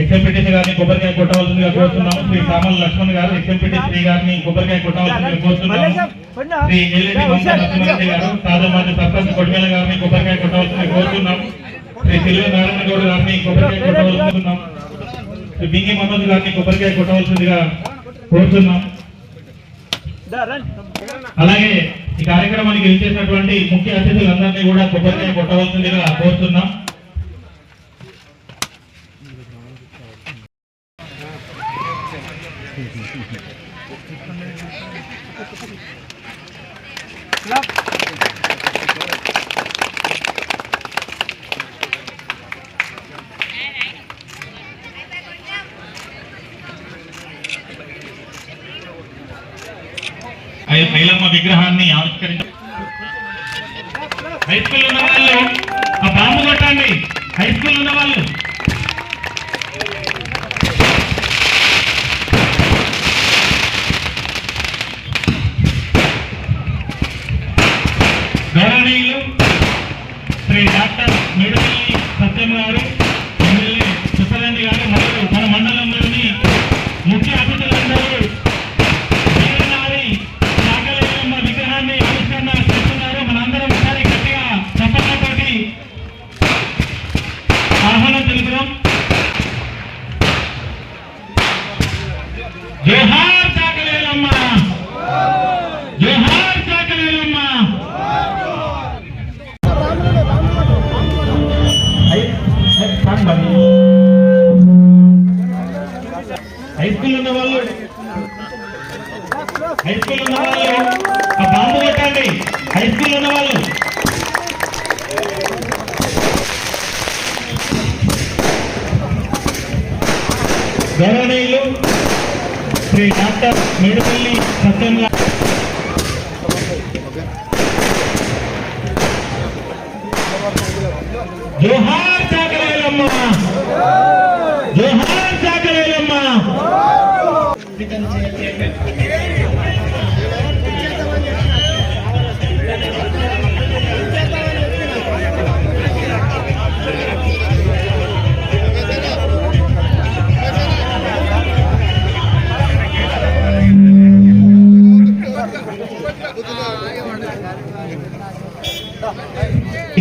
Ex-MPTC గారిని కొబ్బరికాయ కొట్టవలసిందిగా కోరుతున్నాము శ్రీ సామల్ లక్ష్మణ్ గారు ఎక్స్ఎంపీటీ శ్రీ గారిని కొబ్బరికాయ కొట్టవలసిందిగా కోరుతున్నాము శ్రీ ఎల్ఎడి మమతా గారు తాజామాజీ సర్పంచ్ కొడిమేల గారిని కొబ్బరికాయ కొట్టవలసిందిగా కోరుతున్నాము శ్రీ సిల్వ నారాయణ గౌడ్ గారిని కొబ్బరికాయ కొట్టవలసిందిగా శ్రీ బింగి మనోజ్ గారిని కొబ్బరికాయ కొట్టవలసిందిగా కోరుతున్నాం. అలాగే ఈ కార్యక్రమానికి విచ్చేసినటువంటి ముఖ్య అతిథులందరినీ కూడా కొబ్బరికాయ కొట్టవలసిందిగా కోరుతున్నాం. ఐలమ్మ విగ్రహాన్ని ఆవిష్కరించారు హై స్కూల్ ఉన్న వాళ్ళు ఆ బాంబు కొట్టండి. హై స్కూల్ ఉన్న వాళ్ళు. డాక్టర్ మేడపల్లి సత్యంగా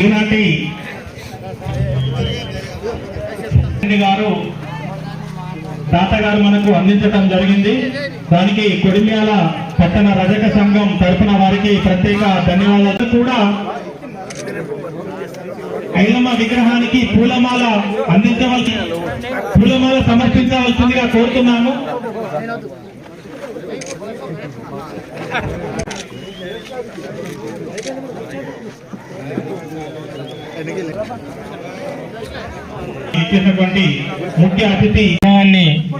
ఈనాటి గారు తాతగారు మనకు అందించడం జరిగింది. దానికి కొడిమ్యాల పట్టణ రజక సంఘం తరఫున వారికి ప్రత్యేక ధన్యవాదాలు కూడా. ఐలమ్మ విగ్రహానికి పూలమాల అందించవలసి పూలమాల సమర్పించవలసిందిగా కోరుతున్నాము. ఇచ్చినటువంటి ముఖ్య అతిథి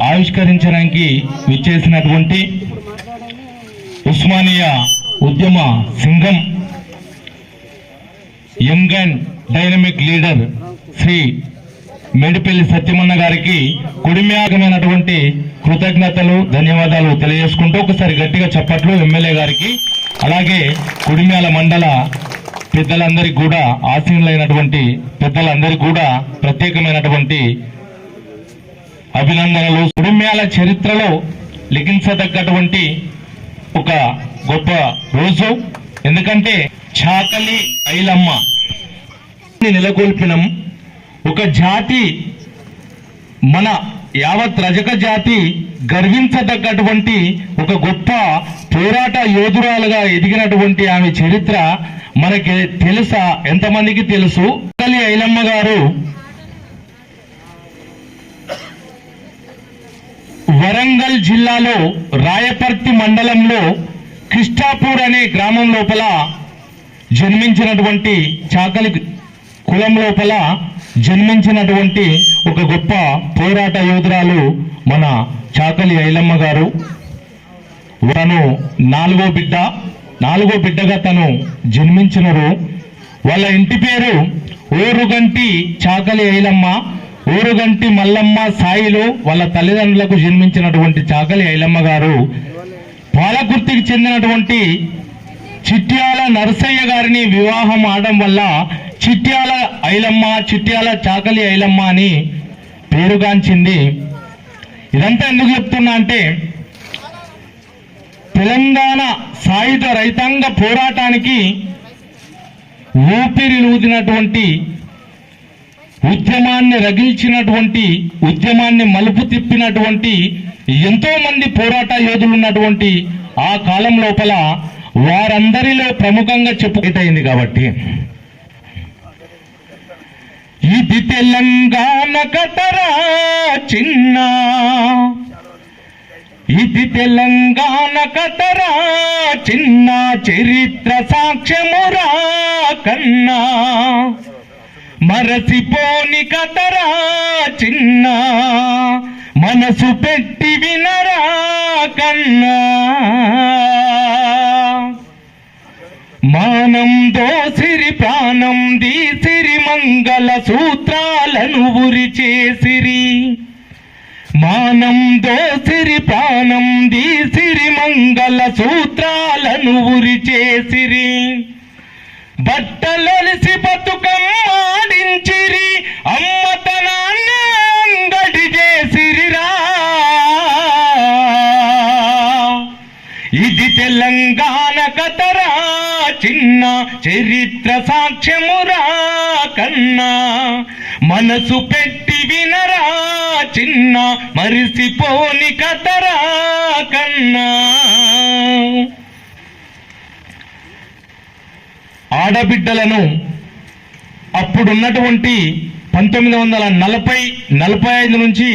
ఆవిష్కరించడానికి విచ్చేసినటువంటి ఉస్మానియా ఉద్యమ Singam young and dynamic leader Shri Medipalli సత్యమన్న గారికి కుడిమ్యాగమైనటువంటి కృతజ్ఞతలు ధన్యవాదాలు తెలియజేసుకుంటూ ఒకసారి గట్టిగా చప్పట్లు ఎమ్మెల్యే గారికి అలాగే కుడిమ్యాల మండల పెద్దలందరికీ కూడా ఆసీనులైనటువంటి పెద్దలందరికీ కూడా ప్రత్యేకమైనటువంటి అభినందనలు. కుటుంబాల చరిత్రలో లిఖించదగ్గటువంటి ఒక గొప్ప రోజు. ఎందుకంటే చాకలి ఐలమ్మ నెలకొల్పినం. ఒక జాతి మన యావత్ రజక జాతి గర్వించదగ్గటువంటి ఒక గొప్ప పోరాట యోధురాలుగా ఎదిగినటువంటి ఆమె చరిత్ర మనకి తెలుసా? ఎంతమందికి తెలుసు? కలి ఐలమ్మ గారు వరంగల్ జిల్లాలో రాయపర్తి మండలంలో కిష్టాపూర్ అనే గ్రామం లోపల జన్మించినటువంటి చాకలి కులం లోపల జన్మించినటువంటి ఒక గొప్ప పోరాట యోధురాలు మన చాకలి ఐలమ్మ గారు. తను నాలుగో బిడ్డ నాలుగో బిడ్డగా తను జన్మించినరు. వాళ్ళ ఇంటి పేరు ఓరుగంటి చాకలి ఐలమ్మ ఊరుగంటి మల్లమ్మ సాయిలు వాళ్ళ తల్లిదండ్రులకు జన్మించినటువంటి చాకలి ఐలమ్మ గారు. పాలకుర్తికి చెందినటువంటి చిట్యాల నరసయ్య గారిని వివాహం ఆడడం వల్ల చిట్యాల ఐలమ్మ చిట్యాల చాకలి ఐలమ్మ అని పేరుగాంచింది. ఇదంతా ఎందుకు చెప్తున్నా అంటే తెలంగాణ సాయుధ రైతాంగ పోరాటానికి ఊపిరి నూదినటువంటి ఉద్యమాన్ని రగిల్చినటువంటి ఉద్యమాన్ని మలుపు తిప్పినటువంటి ఎంతో మంది పోరాట యోధులు ఉన్నటువంటి ఆ కాలం లోపల వారందరిలో ప్రముఖంగా చెప్పుకైంది కాబట్టి. ఇది తెలంగాణ కటరా చిన్న ఇది తెలంగాణ కథరా చిన్న చరిత్ర సాక్ష్యమురా కన్నా. మరసిపోని కథరా చిన్న మనసు పెట్టి వినరా కన్నా. మానం దోసిరి ప్రాణం దీసిరి మంగళ సూత్రాలను ఉరి చేసిరి. మానం దోసిరి ప్రాణం దీసిరి మంగళ సూత్రాలను ఉరి చేసిరి బట్టలొలిసి బతుకమ్మాడించిరి అమ్మతనాన్ని అంగడి చేసిరిరా. ఇది తెలంగాణ కథరా చిన్న చరిత్ర సాక్ష్యమురా కన్నా. మనసు పెట్టి వినరా చిన్న మరిసిపోని కథరా కన్నా. ఆడబిడ్డలను అప్పుడున్నటువంటి పంతొమ్మిది వందల నలభై నలభై ఐదు నుంచి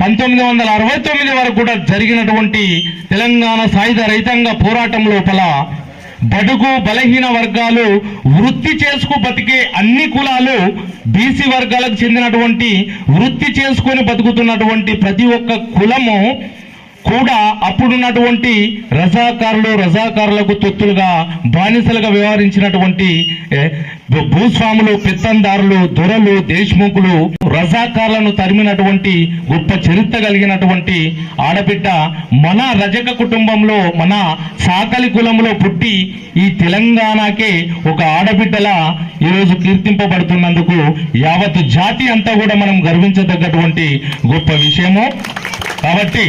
పంతొమ్మిది వందల అరవై తొమ్మిది వరకు కూడా జరిగినటువంటి తెలంగాణ సాయుధ రైతాంగ పోరాటం లోపల బడుగు బలహీన వర్గాలు వృత్తి చేసుకు బతికే అన్ని కులాలు బీసీ వర్గాలకు చెందినటువంటి వృత్తి చేసుకొని బతుకుతున్నటువంటి ప్రతి ఒక్క కులము కూడా అప్పుడున్నటువంటి రజాకారులు రజాకారులకు తొత్తులుగా బానిసలుగా వ్యవహరించినటువంటి భూ- భూస్వాములు పెత్తందారులు దొరలు దేశ్ముఖులు రజాకారులను తరిమినటువంటి గొప్ప చరిత్ర కలిగినటువంటి ఆడబిడ్డ మన రజక కుటుంబంలో మన సాకలి కులంలో పుట్టి ఈ తెలంగాణకే ఒక ఆడబిడ్డలా ఈరోజు కీర్తింపబడుతున్నందుకు యావత్ జాతి అంతా కూడా మనం గర్వించదగ్గటువంటి గొప్ప విషయము. కాబట్టి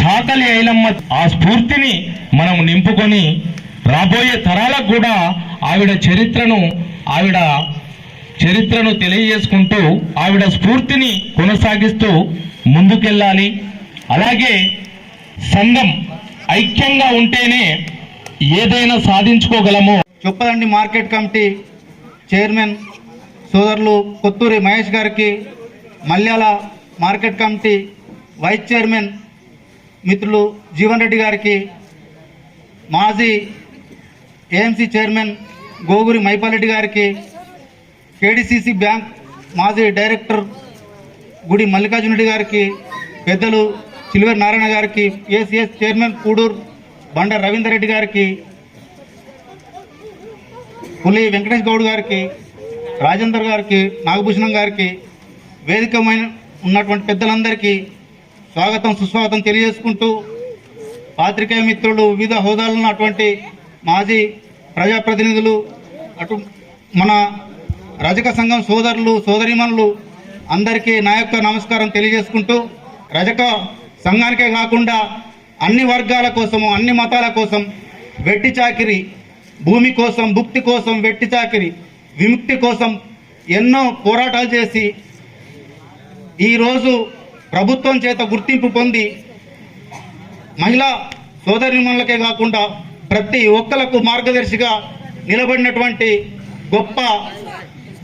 చాకలి ఐలమ్మ ఆ స్ఫూర్తిని మనం నింపుకొని రాబోయే తరాలకు కూడా ఆవిడ చరిత్రను ఆవిడ చరిత్రను తెలియజేసుకుంటూ ఆవిడ స్ఫూర్తిని కొనసాగిస్తూ ముందుకెళ్ళాలి. అలాగే సంఘం ఐక్యంగా ఉంటేనే ఏదైనా సాధించుకోగలము. చొప్పదండి మార్కెట్ కమిటీ చైర్మన్ సోదరులు కొత్తూరి మహేష్ గారికి Malyala market committee vice chairman మిత్రులు జీవన్ రెడ్డి గారికి మాజీ ఏఎంసీ చైర్మన్ గోగురి మైపాలరెడ్డి గారికి కేడిసిసి బ్యాంక్ మాజీ డైరెక్టర్ గుడి మల్లికార్జున రెడ్డి గారికి పెద్దలు సిల్వర్ నారాయణ గారికి ఏసీఎస్ చైర్మన్ కూడూరు బండ రవీందర్ రెడ్డి గారికి పులి వెంకటేష్ గౌడ్ గారికి రాజేందర్ గారికి నాగభూషణం గారికి వేదికమైన ఉన్నటువంటి పెద్దలందరికీ స్వాగతం సుస్వాగతం తెలియజేసుకుంటూ పాత్రికేయ మిత్రులు వివిధ హోదాలు ఉన్నటువంటి మాజీ ప్రజాప్రతినిధులు అటు మన రజక సంఘం సోదరులు సోదరిమణులు అందరికీ నా యొక్క నమస్కారం తెలియజేసుకుంటూ రజక సంఘానికే కాకుండా అన్ని వర్గాల కోసము అన్ని మతాల కోసం వెట్టి చాకిరి భూమి కోసం భుక్తి కోసం వెట్టి చాకిరి విముక్తి కోసం ఎన్నో పోరాటాలు చేసి ఈరోజు ప్రభుత్వం చేత గుర్తింపు పొంది మహిళా సోదరిమణులకే కాకుండా ప్రతి ఒక్కలకు మార్గదర్శిగా నిలబడినటువంటి గొప్ప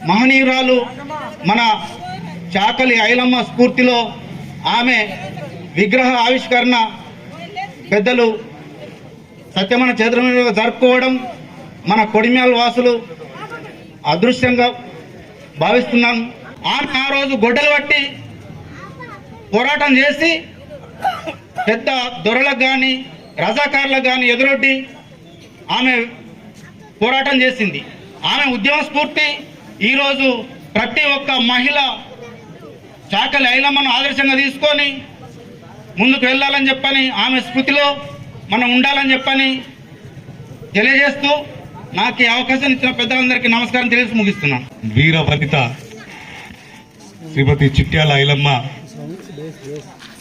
మహనీయురాలు మన చాకలి ఐలమ్మ స్ఫూర్తిలో ఆమె విగ్రహ ఆవిష్కరణ పెద్దలు సత్యమన చంద్రమణ జరుపుకోవడం మన కొడిమ్యాల వాసులు అదృశ్యంగా భావిస్తున్నాం. ఆమె ఆ రోజు గొడ్డలు పట్టి పోరాటం చేసి పెద్ద దొరలకు కానీ రజాకారులకు కానీ ఎదురొడ్డి ఆమె పోరాటం చేసింది. ఆమె ఉద్యమ స్ఫూర్తి ఈరోజు ప్రతి ఒక్క మహిళ చాకలి ఐలమ్మను ఆదర్శంగా తీసుకొని ముందుకు వెళ్ళాలని చెప్పని ఆమె స్మృతిలో మనం ఉండాలని చెప్పని తెలియజేస్తూ నాకు ఈ అవకాశం ఇచ్చిన పెద్దలందరికీ నమస్కారం తెలియజేసి ముగిస్తున్నాను. వీర వనిత శ్రీమతి చిట్యాల ఐలమ్మ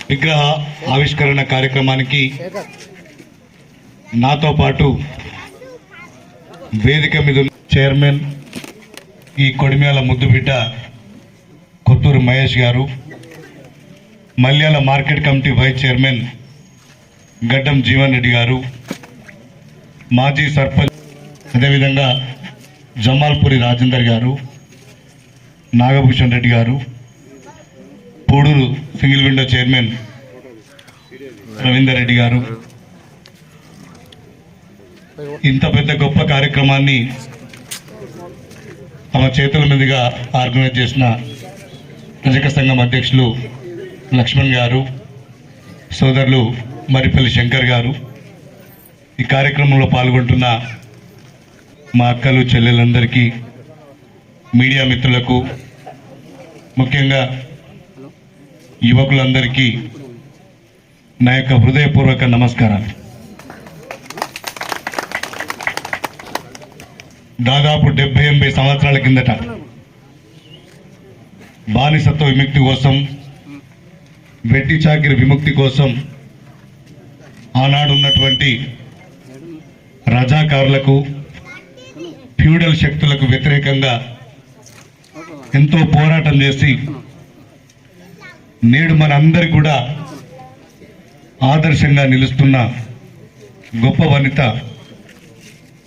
విగ్రహ ఆవిష్కరణ కార్యక్రమానికి నాతో పాటు వేదిక మీద చైర్మన్ ఈ కొడిమేల ముద్దుబిడ్డ కొత్తూరు మహేష్ గారు Malyala market committee vice chairman Gaddam Jeevan Reddy గారు మాజీ సర్పంచ్ అదేవిధంగా జమాల్పూరి రాజేందర్ గారు నాగభూషణ్ రెడ్డి గారు Puduru single window chairman Ravinder Reddy గారు. ఇంత పెద్ద గొప్ప కార్యక్రమాన్ని తమ చేతుల మీదుగా ఆర్గనైజ్ చేసిన రజక సంఘం అధ్యక్షులు లక్ష్మణ్ గారు సోదరులు మరిపల్లి శంకర్ గారు. ఈ కార్యక్రమంలో పాల్గొంటున్న మా అక్కలు చెల్లెలందరికీ మీడియా మిత్రులకు ముఖ్యంగా యువకులందరికీ నా యొక్క హృదయపూర్వక నమస్కారాలు. దాదాపు డెబ్బై ఎనభై సంవత్సరాల కిందట బానిసత్వ విముక్తి కోసం వెట్టి చాకిరి విముక్తి కోసం ఆనాడు ఉన్నటువంటి రజాకారులకు ఫ్యూడల్ శక్తులకు వ్యతిరేకంగా ఎంతో పోరాటం చేసి నేడు మనందరి కూడా ఆదర్శంగా నిలుస్తున్న గొప్ప వనిత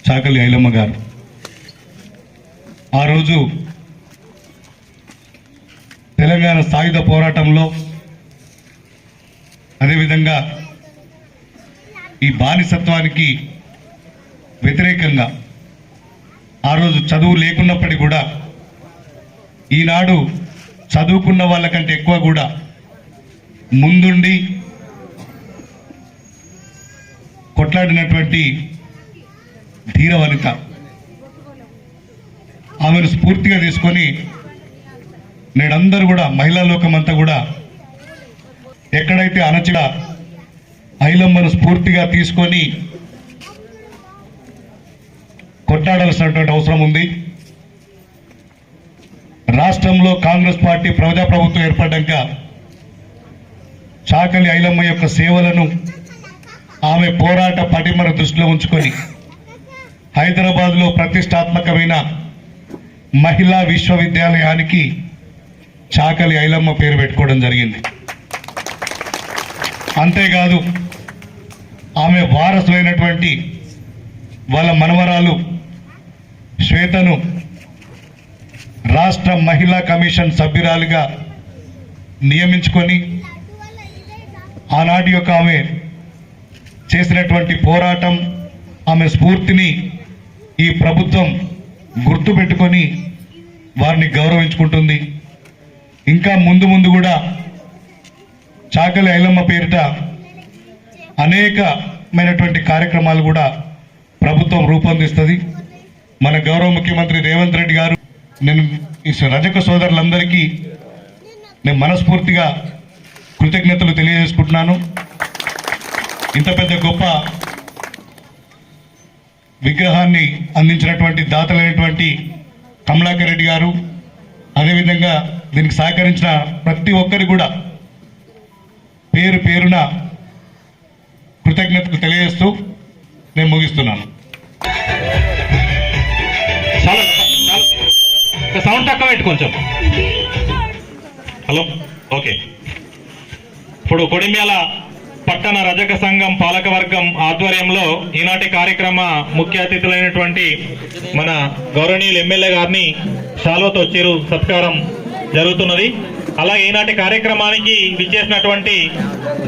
చాకలి ఐలమ్మ గారు. ఆ రోజు తెలంగాణ సాయుధ పోరాటంలో అదేవిధంగా ఈ బానిసత్వానికి వ్యతిరేకంగా ఆ రోజు చదువు లేకున్నప్పటికీ కూడా ఈనాడు చదువుకున్న వాళ్ళకంటే ఎక్కువ కూడా ముందుండి కొట్లాడినటువంటి ధీర వనిత. ఆమెను స్ఫూర్తిగా తీసుకొని నేడందరూ కూడా మహిళా లోకం అంతా కూడా ఎక్కడైతే అనచిడ ఐలమ్మను స్ఫూర్తిగా తీసుకొని కొట్టాడాల్సినటువంటి అవసరం ఉంది. రాష్ట్రంలో కాంగ్రెస్ పార్టీ ప్రజాప్రభుత్వం ఏర్పడ్డాక చాకలి ఐలమ్మ యొక్క సేవలను ఆమె పోరాట పటిమను దృష్టిలో ఉంచుకొని హైదరాబాద్లో ప్రతిష్టాత్మకమైన మహిళా విశ్వవిద్యాలయానికి చాకలి ఐలమ్మ పేరు పెట్టుకోవడం జరిగింది. అంతేకాదు ఆమె వారసులైనటువంటి వాళ్ళ మనవరాలు శ్వేతను రాష్ట్ర మహిళా కమిషన్ సభ్యురాలిగా నియమించుకొని ఆనాటి యొక్క ఆమె చేసినటువంటి పోరాటం ఆమె స్ఫూర్తిని ఈ ప్రభుత్వం గుర్తు పెట్టుకొని వారిని గౌరవించుకుంటుంది. ఇంకా ముందు ముందు కూడా చాకలి ఐలమ్మ పేరిట అనేకమైనటువంటి కార్యక్రమాలు కూడా ప్రభుత్వం రూపొందిస్తుంది. మన గౌరవ ముఖ్యమంత్రి రేవంత్ రెడ్డి గారు నేను ఈ రజక సోదరులందరికీ నేను మనస్ఫూర్తిగా కృతజ్ఞతలు తెలియజేసుకుంటున్నాను. ఇంత పెద్ద గొప్ప విగ్రహాన్ని అందించినటువంటి దాతలైనటువంటి కమలాకర్ రెడ్డి గారు అదేవిధంగా దీనికి సహకరించిన ప్రతి ఒక్కరికి కూడా పేరు పేరున కృతజ్ఞతలు తెలియజేస్తూ నేను ముగిస్తున్నాను. సౌండ్ తక్కువ పెట్టు కొంచెం. Hello okay. ఇప్పుడు కొడిమ్యాల పట్టణ రజక సంఘం పాలకవర్గం ఆధ్వర్యంలో ఈనాటి కార్యక్రమ ముఖ్య అతిథులైనటువంటి మన గౌరవనీయులు ఎమ్మెల్యే గారిని షాలోతో చిరు సత్కారం జరుగుతున్నది. అలాగే ఈనాటి కార్యక్రమానికి విచ్చేసినటువంటి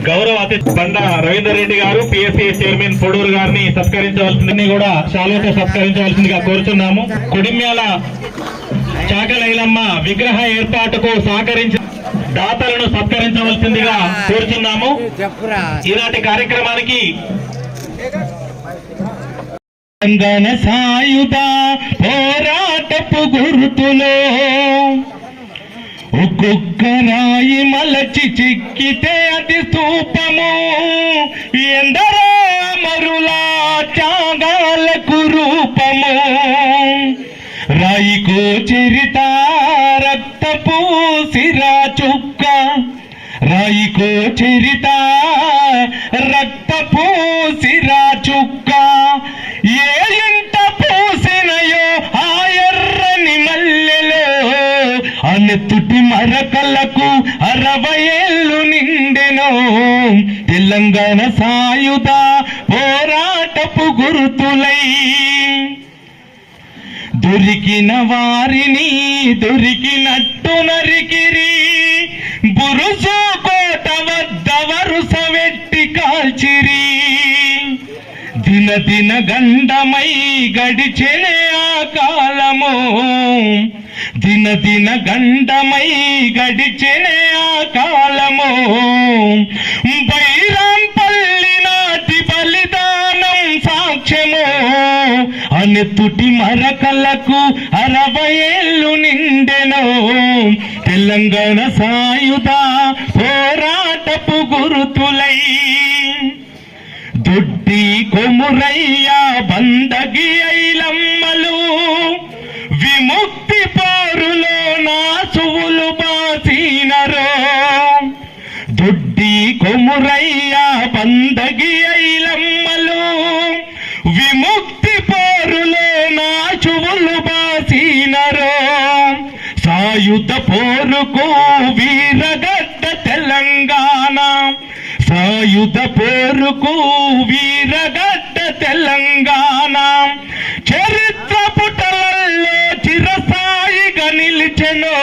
గౌరవ అతిథి బండ రవీందర్ రెడ్డి గారు పిఎస్సి చైర్మన్ పొడూరు గారిని సత్కరించవలసిందని కూడా షాలోతో సత్కరించవలసిందిగా కోరుతున్నాము కొడిమ్యాల చాకలైలమ్మ విగ్రహ ఏర్పాటుకు సహకరించి దాతలను సత్కరించవలసిందిగా కోరుతున్నాము. ఈనాటి కార్యక్రమానికి చందన సాయుధ పోరాటపు గుర్తులో ఒక్కొక్క రాయి మలచి చిక్కితే అది స్తూపము ఎందరో మరులా త్యాగాలకు రూపము. పైకు చిరిత రక్త రక్తపు సిరా చుక్క. రాయికో చిరిత రక్తపు సిరా చుక్క. ఏ ఇంట పూసినయో ఆ ఎర్రని మల్లెలో. అనెత్తుటి మరకలకు అరవై ఏళ్ళు నిండెను. తెలంగాణ సాయుధ పోరాటపు గుర్తులై. దొరికిన వారిని దొరికినట్టు నరికిరి. బురుజు కోట వద్ద వరుస వెట్టి కాల్చిరి. దిన దిన గండమై గడిచెనే ఆ కాలము. దిన దిన గండమై గడిచెనే ఆ కాలము. బై అనెత్తుటి మరకలకు అరవై ఏళ్ళు నిండెను. తెలంగాణ సాయుధ పోరాటపు గురుతులై. దొడ్డి కొమురయ్య బందగి ఐలమ్మలు. విముక్తి పోరులో నాసువులు బాసినరో. దొడ్డి కొమురయ్య బందగి ఐలమ్మలు. విముక్తి నా చూలువాసీనారో బాసినరో. సాయుధ పోరుకు వీరగడ్డ తెలంగాణ. సాయుధ పోరుకు వీరగడ్డ తెలంగాణ. చరిత్ర పుటలలో చిరస్థాయిగా నిలిచెను.